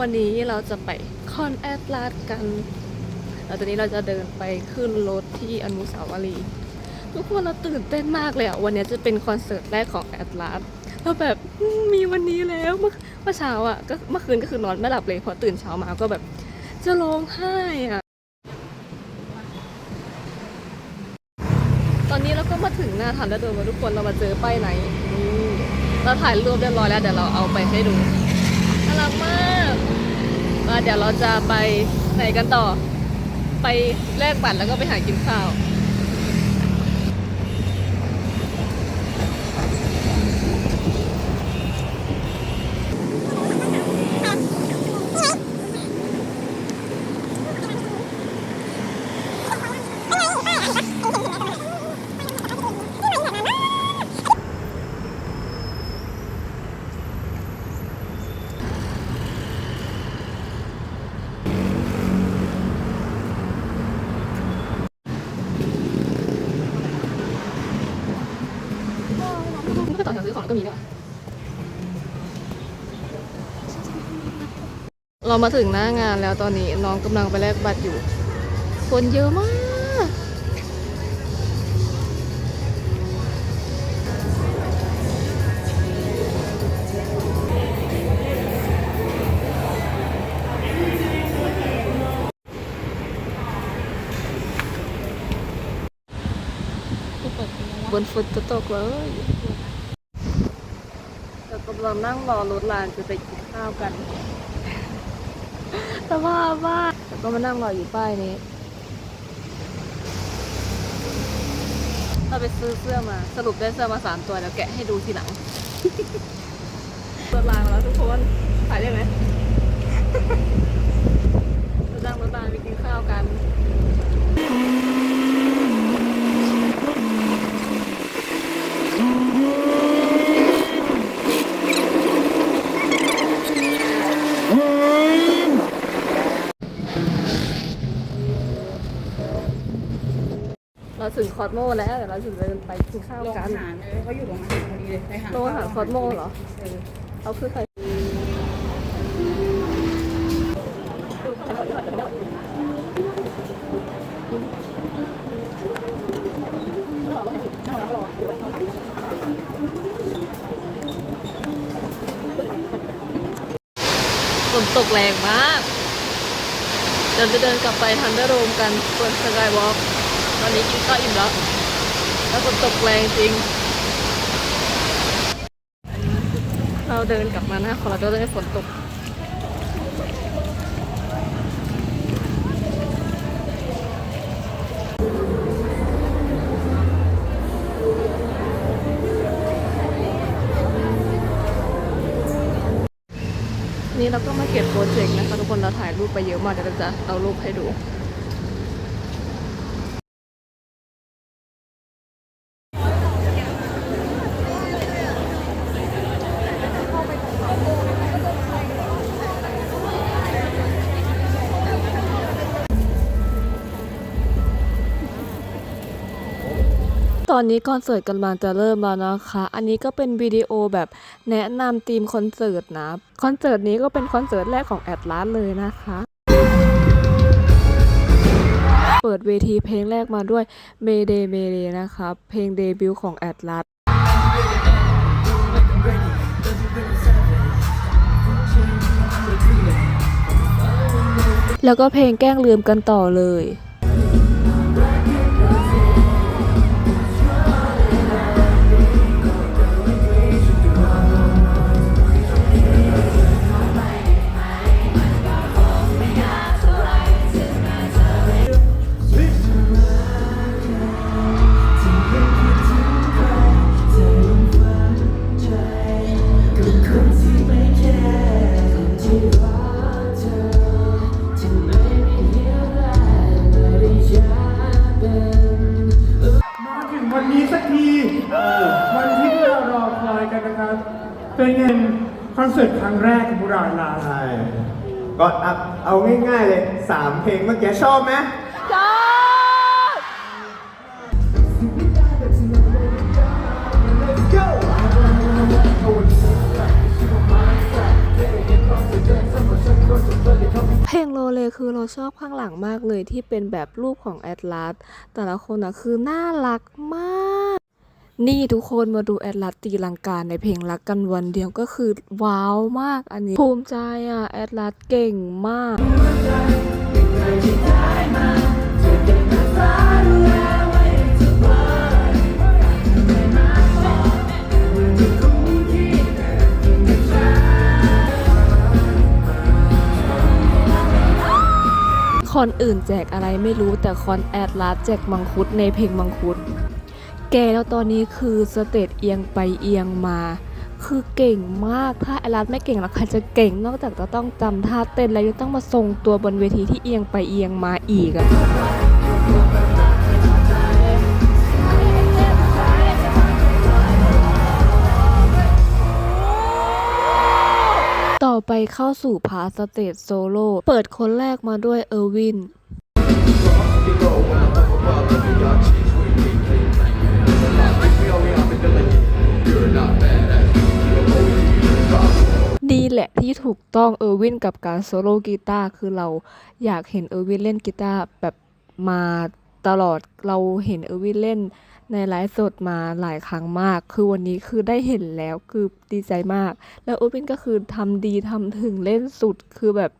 วันนี้เราจะไปคอนแอดลาสกันแล้วตอนนี้เราจะเดินไปขึ้นรถที่อนุสาวรีย์ทุกคนเราตื่นเต้นมากเลยอะวันนี้จะเป็นคอนเสิร์ตแรกของแอดลาสเราแบบมีวันนี้แล้วเมื่อเช้าอะก็เมื่อคืนก็คือนอนไม่หลับเลยพอตื่นเช้ามาก็แบบจะร้องไห้อะตอนนี้เราก็มาถึงหน้าทันแล้วโดนมาทุกคนเรามาเจอป้ายไหนเราถ่ายรูปเรียบร้อยแล้วเดี๋ยวเราเอาไปให้ดู รักมากมาเดี๋ยวเราจะไปไหนกันต่อ ไปแลกบัตรแล้วก็ไปหากินข้าว ก็ต่อแถวซื้อของก็มีด้วย เรามาถึงหน้างานแล้วตอนนี้น้องกำลังไปแลกบัตรอยู่ คนเยอะมาก บนฝนตกเลยเรากำลังนั่งรอรถรางจะไปกินข้าวกัน แต่ว่าว่าแล้วก็มานั่งรออยู่ป้ายนี้ เราไปซื้อเสื้อมา สรุปได้เสื้อมาสามตัวแล้วแกะให้ดูทีหลังรถรางแล้วทุกคนถ่ายได้ไหมเราจ้างรถรางไปกินข้าวกัน ถึงคอสโมแล้วเดี๋ยวเราถึงเดินไปกินข้าวโรงกัอาหารเออเขาอยู่โรงอาหารพอดีเลยไปหาโรงอาหารคอสโมเหรอเออเขาคือใครฝนตกแรงมากเดินจะเดินกลับไปทันเดอร์โรมกันบนสกายวอล์ก อนนี้กินข้าวอิ่มแล้ว แล้วฝนตกแรงจริง เราเดินกลับมาหน้าคอร์ดได้ฝนตกนี่เราก็มาเก็บโปรเจกต์นะคะทุกคนเราถ่ายรูปไปเยอะมากเดี๋ยวเราจะเอารูปให้ดู อนนี้คอนเสิร์ตกำลังจะเริ่มแล้วนะคะ อันนี้ก็เป็นวิดีโอแบบแนะนำทีมคอนเสิร์ตนะ คอนเสิร์ตนี้ก็เป็นคอนเสิร์ตแรกของแอดลาสเลยนะคะ เปิดเวทีเพลงแรกมาด้วย Mayday Mayday นะคะเพลงเดบิวต์ของแอดลาสแล้วก็เพลงแกล้งลืมกันต่อเลย งแรกของบุราลาใช่ก็เอาเอาง่ายๆเลยสามเพลงเมื่อกี้ชอบไหมชอบเลงโลเลคือเราชอบข้างหลังมากเลยที่เป็นแบบรูปของแอดลาสแต่ละคนอะคือน่ารักมาก นี่ทุกคนมาดูแอดลาสตีลังกาในเพลงรักกันวันเดียวก็คือ ว้าวมากอันนี้ ภูมิใจอะ แอดลาสเก่งมากคอนอื่นแจกอะไรไม่รู้แต่คอนแอดลาสแจกมังคุดในเพลงมังคุด แกแล้วตอนนี้คือสเตจเอียงไปเอียงมา คือเก่งมากถ้าแอดลาสไม่เก่งแล้วใครจะเก่งนอกจากจะต้องจำท่าเต้นแล้วยังต้องมาทรงตัวบนเวทีที่เอียงไปเอียงมาอีกอะต่อไปเข้าสู่พาสเตจโซโล่เปิดคนแรกมาด้วยเออร์วิน ดีแหละที่ถูกต้องเออร์วินกับการโซโล่กีตาร์คือเราอยากเห็นเออร์วินเล่นกีตาร์แบบมาตลอดเราเห็นเออร์วินเล่นในไลฟ์สดมาหลายครั้งมาก คือวันนี้คือได้เห็นแล้วคือดีใจมาก แล้วเออร์วินก็คือทำดีทำถึงเล่นสุดคือแบบ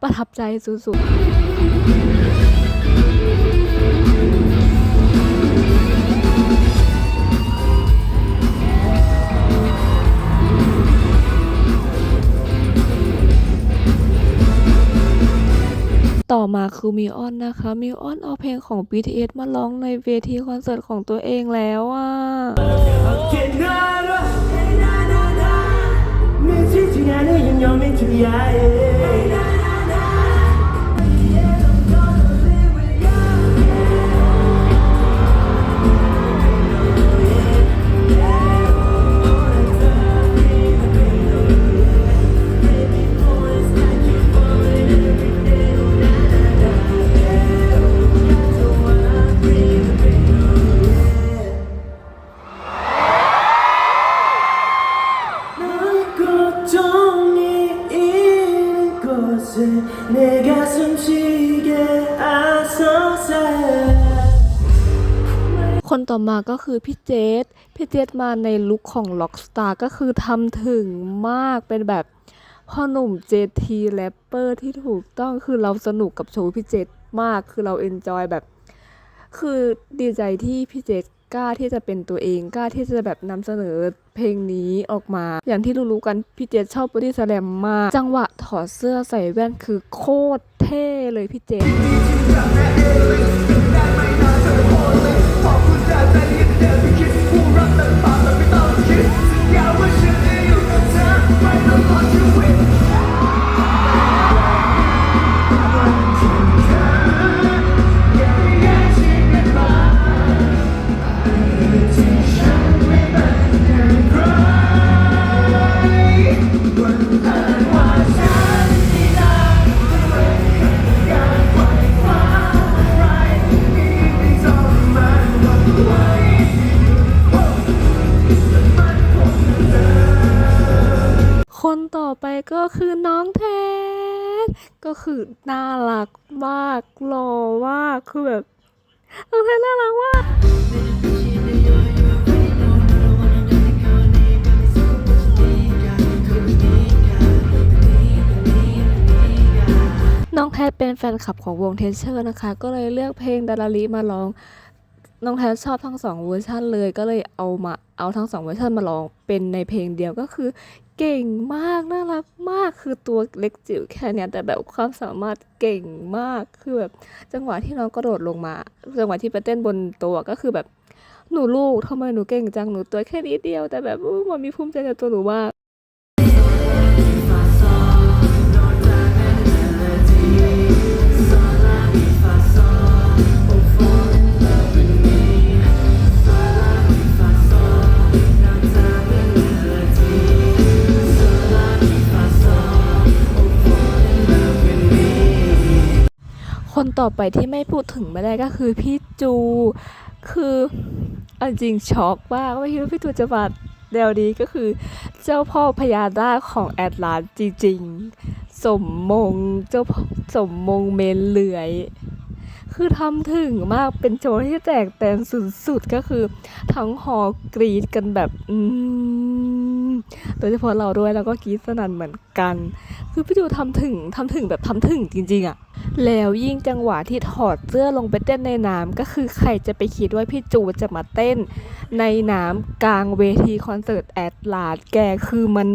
ประทับใจสุดๆ ต่อมาคือมิออนนะคะมิออนเอาเพลงของ BTS มาร้องในเวทีคอนเสิร์ตของตัวเองแล้วอะไม่ที่ที่ไหนยังยอมไม่ทุกอย่าง 곳에 내 가슴 시게 아서세 คนต่อมาก็คือพี่เจษพี่เจษมาในลุคของล็อกสตาร์ก็คือทำถึงมากเป็นแบบพ่อหนุ่มเจทีแรปเปอร์ที่ถูกต้องคือเราสนุกกับโชว์พี่เจษมากคือเราเอนจอยแบบ คือดีใจที่พี่เจษ กล้าที่จะเป็นตัวเอง กล้าที่จะแบบนำเสนอเพลงนี้ออกมา อย่างที่รู้ๆกันพี่เจษชอบบอดี้สแลมมาก จังหวะถอดเสื้อใส่แว่นคือโคตรเท่เลยพี่เจษ น้องแทนก็คือน่ารักมากหล่อมากคือแบบน้องแทนน่ารักมากน้องแทนเป็นแฟนคลับของวงเทนเชอร์นะคะ ก็เลยเลือกเพลงดาราลีมาร้อง น้องแทนชอบทั้งสองเวอร์ชันเลย ก็เลยเอามาเอาทั้งสองเวอร์ชันมาร้องเป็นในเพลงเดียวก็คือ เก่งมากน่ารักมากคือตัวเล็กจิ๋วแค่เนี้ยแต่แบบความสามารถเก่งมากคือแบบจังหวะที่น้องกระโดดลงมา จังหวะที่ไปเต้นบนตัวก็คือแบบหนูลูกทำไมหนูเก่งจังหนูตัวแค่นิดเดียว แต่แบบมันมีภูมิใจในตัวหนูมาก คนต่อไปที่ไม่พูดถึงไม่ได้ก็คือพี่จู คือเอาจริงช็อกมากไม่คิดว่าพี่จูจะมาแนวนี้ก็คือเจ้าพ่อพญานาคของแอดลานจริงๆ สมมงเจ้าสมมงเมนเลื้อย คือทำถึงมากเป็นโชว์ที่แตกแตนสุดๆ ก็คือ ทั้งหอกรีดกันแบบ อืม โดยเฉพาะเราด้วยแล้วก็กรีดสนั่นเหมือนกัน คือพี่ดูทำถึงทำถึงแบบทำถึงจริงๆอะแล้วยิ่งจังหวะที่ถอดเสื้อลงไปเต้นในน้ำก็คือใครจะไปคิดว่าพี่จูจะมาเต้น ในน้ำกลางเวทีคอนเสิร์ตแอดลาดแกคือมัน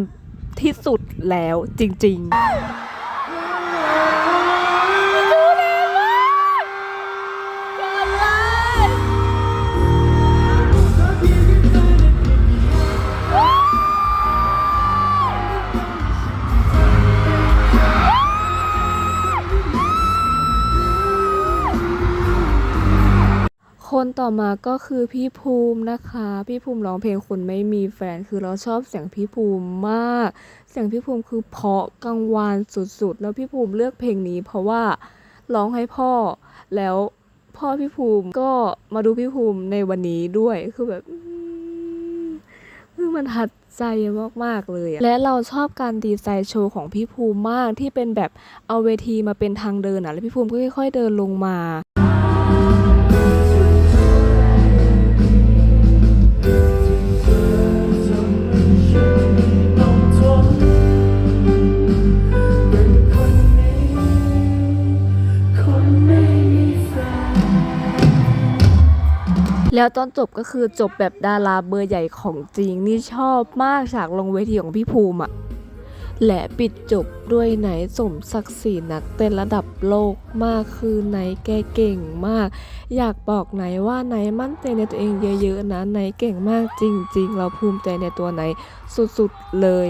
ที่สุดแล้วจริง ๆ ต่อมาก็คือพี่ภูมินะคะ พี่ภูมิร้องเพลงคนไม่มีแฟนคือเราชอบเสียงพี่ภูมิมาก เสียงพี่ภูมิคือเพาะกังวานสุดๆ แล้วพี่ภูมิเลือกเพลงนี้ เพราะว่าร้องให้พ่อ แล้วพ่อพี่ภูมิก็มาดูพี่ภูมิในวันนี้ด้วยคือแบบมคือมันทัดใจมากๆเลยและเราชอบการดีไซน์โชว์ของพี่ภูมิมากที่เป็นแบบเอาเวทีมาเป็นทางเดินอะแล้วพี่ภูมิก็ค่อยๆเดินลงมา แล้วตอนจบก็คือจบแบบดาราเบอร์ใหญ่ของจริงนี่ชอบมากฉากลงเวทีของพี่ภูมิอะและปิดจบด้วยไหนสมศักดิ์ศรีนักเต้นระดับโลกมากคือไหนแกเก่งมาก อยากบอกไหนว่าไหนมั่นใจในตัวเองเยอะๆนะไหนเก่งมากจริง ๆ เราภูมิใจในตัวไหนสุดๆเลย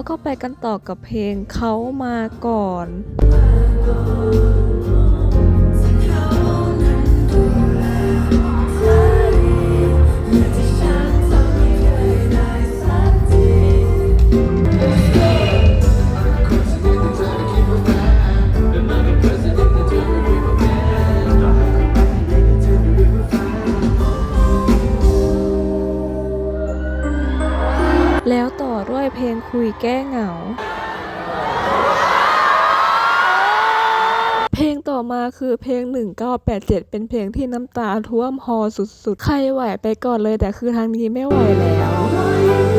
แล้วก็ไปกันต่อกับเพลงเขามาก่อน แก้เหงา เพลงต่อมาคือเพลง 1987 เป็นเพลงที่น้ำตาท่วมฮอสุดๆ ใครไหวไปก่อนเลยแต่คือทางนี้ไม่ไหวแล้ว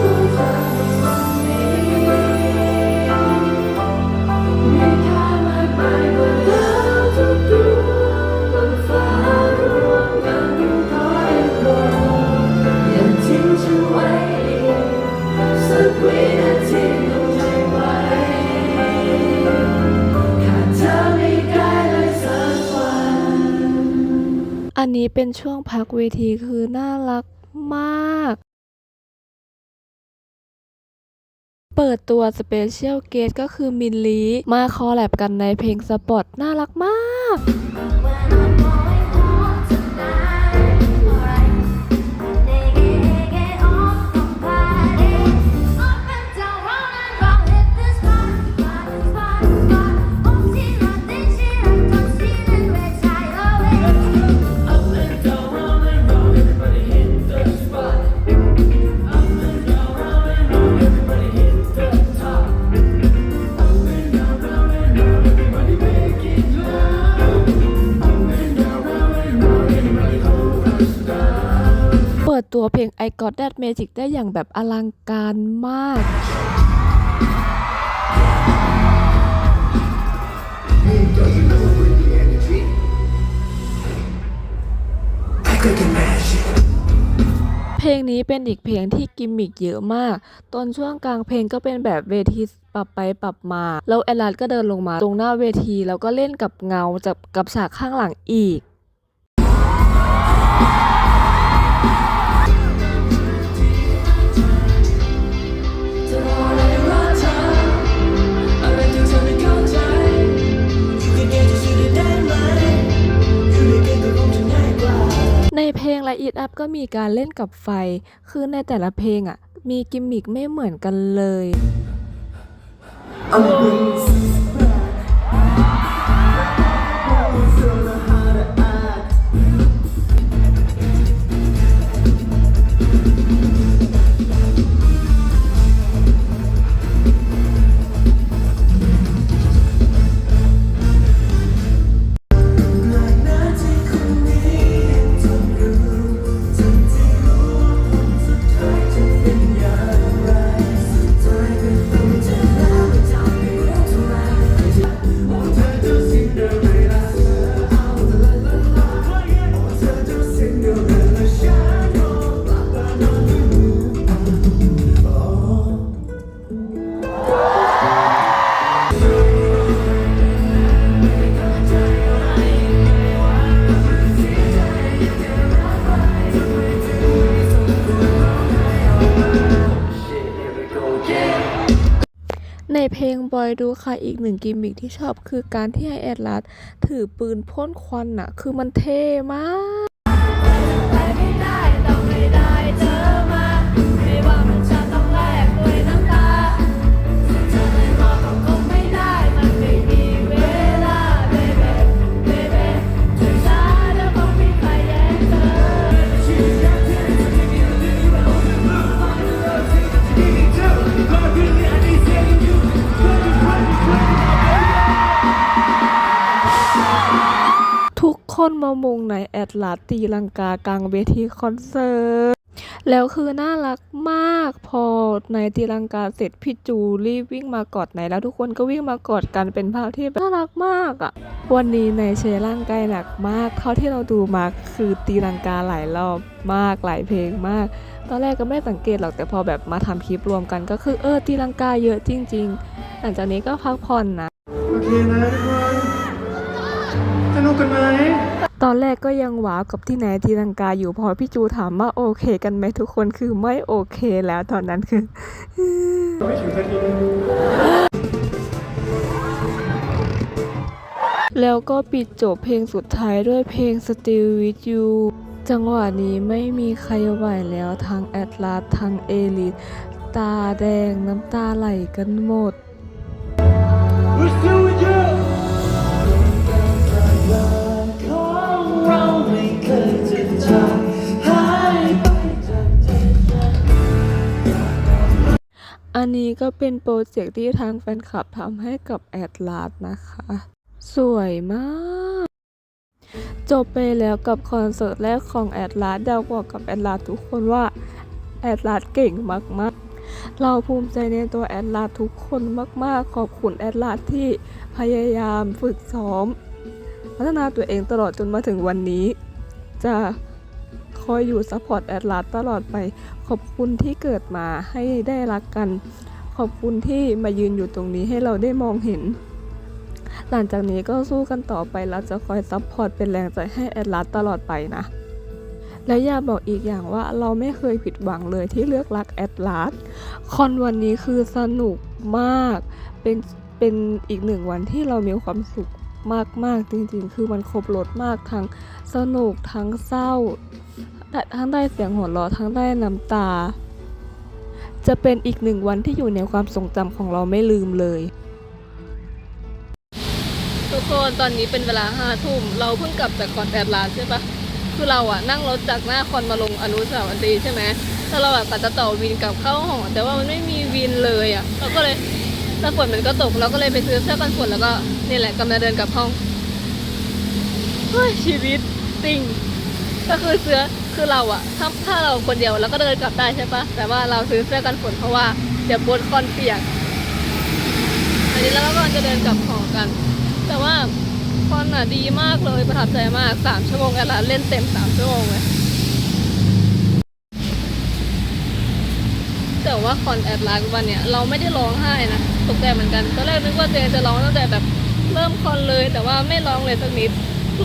นี้เป็นช่วงพักเวทีคือน่ารักมาก เปิดตัวสเปเชียลเกสก็คือมินลีมาคอลแลบกันในเพลงสปอตน่ารักมาก I Got That Magic ได้อย่างแบบอลังการมาก เพลงนี้เป็นอีกเพลงที่กิมมิกเยอะมาก ตอนช่วงกลางเพลงก็เป็นแบบเวทีปรับไปปรับมา แล้วแอลลัดก็เดินลงมาตรงหน้าเวที แล้วก็เล่นกับเงาจับกับฉากข้างหลังอีก ในเพลงและอีทอัพก็มีการเล่นกับไฟ คือในแต่ละเพลงอะ มีกิมมิกไม่เหมือนกันเลยใอยดูค่ะอีกหนึ่งกิมมิกที่ชอบคือการที่ไอแอดลัสถือปืนพ่นควันอะคือมันเท่มาก มามุงในแอดลาสตีลังกากลางเวทีคอนเสิร์ตแล้วคือน่ารักมากพอในตีลังกาเสร็จพี่จูรีบวิ่งมากอดไหนแล้วทุกคนก็วิ่งมากอดกันเป็นภาพที่น่ารักมากอะ่ะ วันนี้ในเชร่างกายหนักมาก เท่าที่เราดูมาคือตีลังกาหลายรอบมากหลายเพลงมาก ตอนแรกก็ไม่ได้สังเกตหรอกแต่พอแบบมาทำคลิปรวมกันก็คือเออตีลังกาเยอะจริง ๆ หลังจากนี้ก็พักผ่อนนะ โอเคนะทุกคนสนุกกันไหม ตอนแรกก็ยังหวาวกับที่ไหนทีลังกาอยู่พอพี่จูถามว่าโอเคกันไหมทุกคนคือไม่โอเคแล้วตอนนั้นคือแล้วก็ปิดจบเพลงสุดท้ายด้วยเพลง Still With You จังหวะนี้ไม่มีใครไหวแล้วทั้งแอดลาสทั้งเอลิทตาแดงน้ำตาไหลกันหมด อันนี้ก็เป็นโปรเจกต์ที่ทางแฟนคลับทำให้กับแอดลาสนะคะ สวยมาก จบไปแล้วกับคอนเสิร์ตแรกของแอดลาสดาวบอกกับแอดลาสทุกคนว่าแอดลาสเก่งมากๆ เราภูมิใจในตัวแอดลาสทุกคนมากๆ ขอบคุณแอดลาสที่พยายามฝึกซ้อม พัฒนาตัวเองตลอดจนมาถึงวันนี้จะ คอยอยู่ซัพพอร์ตแอดลาสตลอดไป ขอบคุณที่เกิดมาให้ได้รักกัน ขอบคุณที่มายืนอยู่ตรงนี้ให้เราได้มองเห็น หลังจากนี้ก็สู้กันต่อไปเราจะคอยซัพพอร์ตเป็นแรงใจให้แอดลาสตลอดไปนะ และอยากบอกอีกอย่างว่าเราไม่เคยผิดหวังเลยที่เลือกรักแอดลาสคอนวันนี้คือสนุกมาก เป็นเป็นอีกหนึ่งวันที่เรามีความสุขมากๆจริงๆ คือมันครบรถมากทั้งสนุกทั้งเศร้า ทั้งได้เสียงหัวเราะทั้งได้น้ำตา จะเป็นอีกหนึ่งวันที่อยู่ในความทรงจำของเราไม่ลืมเลย ทุกคนตอนนี้เป็นเวลาห้าทุ่มเราเพิ่งกลับจากคอนแอดลาใช่ปะคือเราอะนั่งรถจากหน้าคอนมาลงอนุสาวรีย์ใช่ไหมแล้วเราอะกะจะต่อวินกลับเข้าหอแต่ว่ามันไม่มีวินเลยอะเราก็เลยแต่ฝนมันก็ตกเราก็เลยไปซื้อเสื้อกันฝนแล้วก็นี่แหละกำลังเดินกลับห้องเฮ้ยชีวิตจริงก็คือเสื้อ คือเราอะถ้าถ้าเราคนเดียวเราก็เดินกลับได้ใช่ปะแต่ว่าเราซื้อเสื้อกันฝนเพราะว่าเดี๋ยวบนคอนเปียกอันนี้เราก็กำลังจะเดินกลับหอกัน แต่ว่าคอนอะดีมากเลยประทับใจมากสามชั่วโมงแอดลาสเล่นเต็มสามชั่วโมงเลยแต่ว่าคอนแอดลาสวันเนี้ยเราไม่ได้ร้องไห้นะตกใจเหมือนกันตอนแรกนึกว่าเจนจะร้องตั้งแต่แบบเริ่มคอนเลย แต่ว่าไม่ร้องเลยสักนิด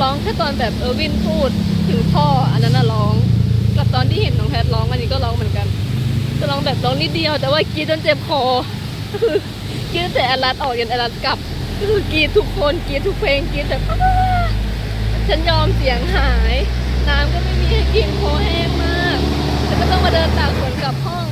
ร้องแค่ตอนแบบเออวินพูด ถึงพ่ออันนั้นน่ะร้อง กับตอนที่เห็นน้องแพทร้องอันนี้ก็ร้องเหมือนกันจะร้องแบบร้องนิดเดียว แต่ว่ากรีดจนเจ็บคอก็คือกรีดแต่อลัดออกยันอลัดกลับก็คือกรีดทุกคนกรีดทุกเพลงกรีดแบบฉันยอมเสียงหาย น้ำก็ไม่มีให้กินคอแห้งมากแต่ก็ต้องมาเดินตากฝนกลับห้อง